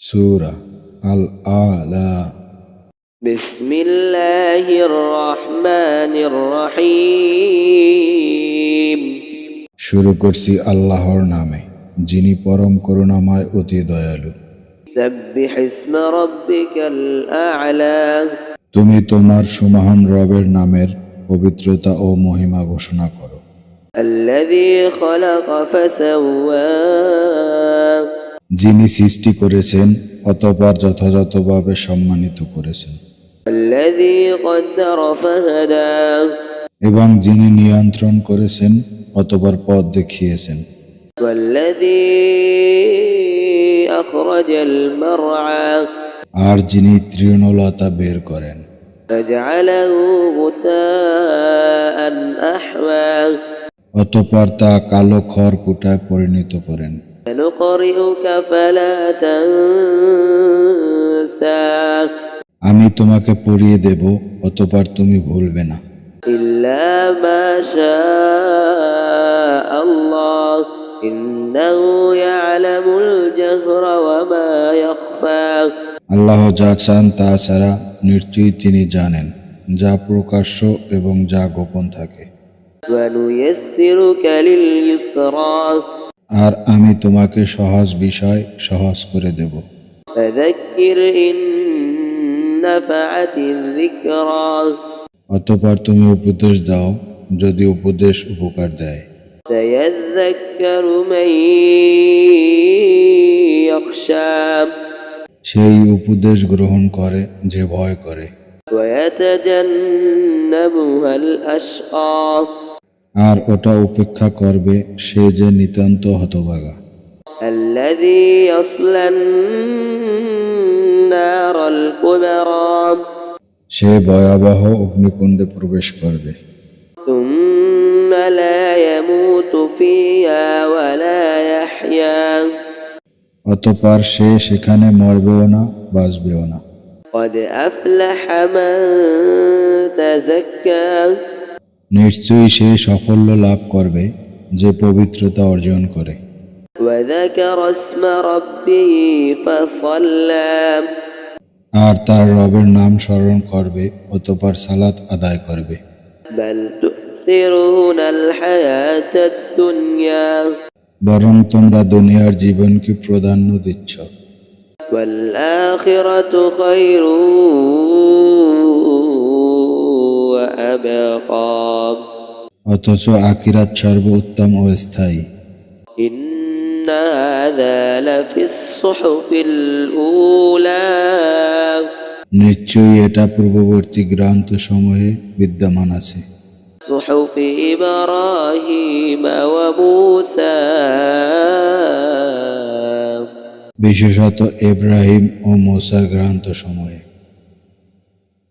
سورة الأعلى بسم الله الرحمن الرحيم শুরু করছি আল্লাহর নামে যিনি পরম করুণাময় অতি দয়ালু سبح اسم ربك الأعلى তুমি তোমার সুমহান রবের নামের পবিত্রতা ও মহিমা ঘোষণা করো الذي خلق فسوى যিনি সৃষ্টি করেছেন অতপর যথাযথভাবে সম্মানিত করেছেন। এবং যিনি নিয়ন্ত্রণ করেছেন অতপর পথ দেখিয়েছেন। আর যিনি তৃণলতা বের করেন। অতপর তা কালো খড় কুটায় পরিণত করেন। আমি তোমাকে পড়িয়ে দেব অতপার তুমি ভুলবে না। আল্লাহ যা চান তা ছাড়া নিশ্চয়ই তিনি জানেন যা প্রকাশ্য এবং যা গোপন থাকে। আর আমি তোমাকে সহজ বিষয় সহজ করে দেব فذكر إن نفعت الذكرى অতপর তুমি উপদেশ দাও যদি উপদেশ উপকার দেয় سيذكر من يخشى সেই উপদেশ গ্রহণ করে যে ভয় করে ويتجنبها الأشقى আর ওটা উপেক্ষা করবে সে যে নিতান্ত হতভাগা الذي يصلى النار الكبرى সে ভয়াবহ অগ্নিকুণ্ডে প্রবেশ করবে ثم لا يموت فيها ولا يحيا অতপর সে সেখানে মরবেও না বাঁচবেও না قد أفلح من تزكى নিশ্চয়ই সে সাফল্য লাভ করবে যে পবিত্রতা অর্জন করে وذكر اسم ربه فصلى আর তার রবের নাম স্মরণ করবে অতপর সালাত আদায় করবে بل تؤثرون الحياة الدنيا বরং তোমরা দুনিয়ার জীবনকে প্রাধান্য দিচ্ছ والآخرة خير وأبقى অথচ আখিরাত সর্বোত্তম ও স্থায়ী। নিশ্চয়ই এটা পূর্ববর্তী গ্রন্থ সমূহে বিদ্যমান আছে। বিশেষত ইব্রাহিম ও মোসার গ্রন্থ সমূহে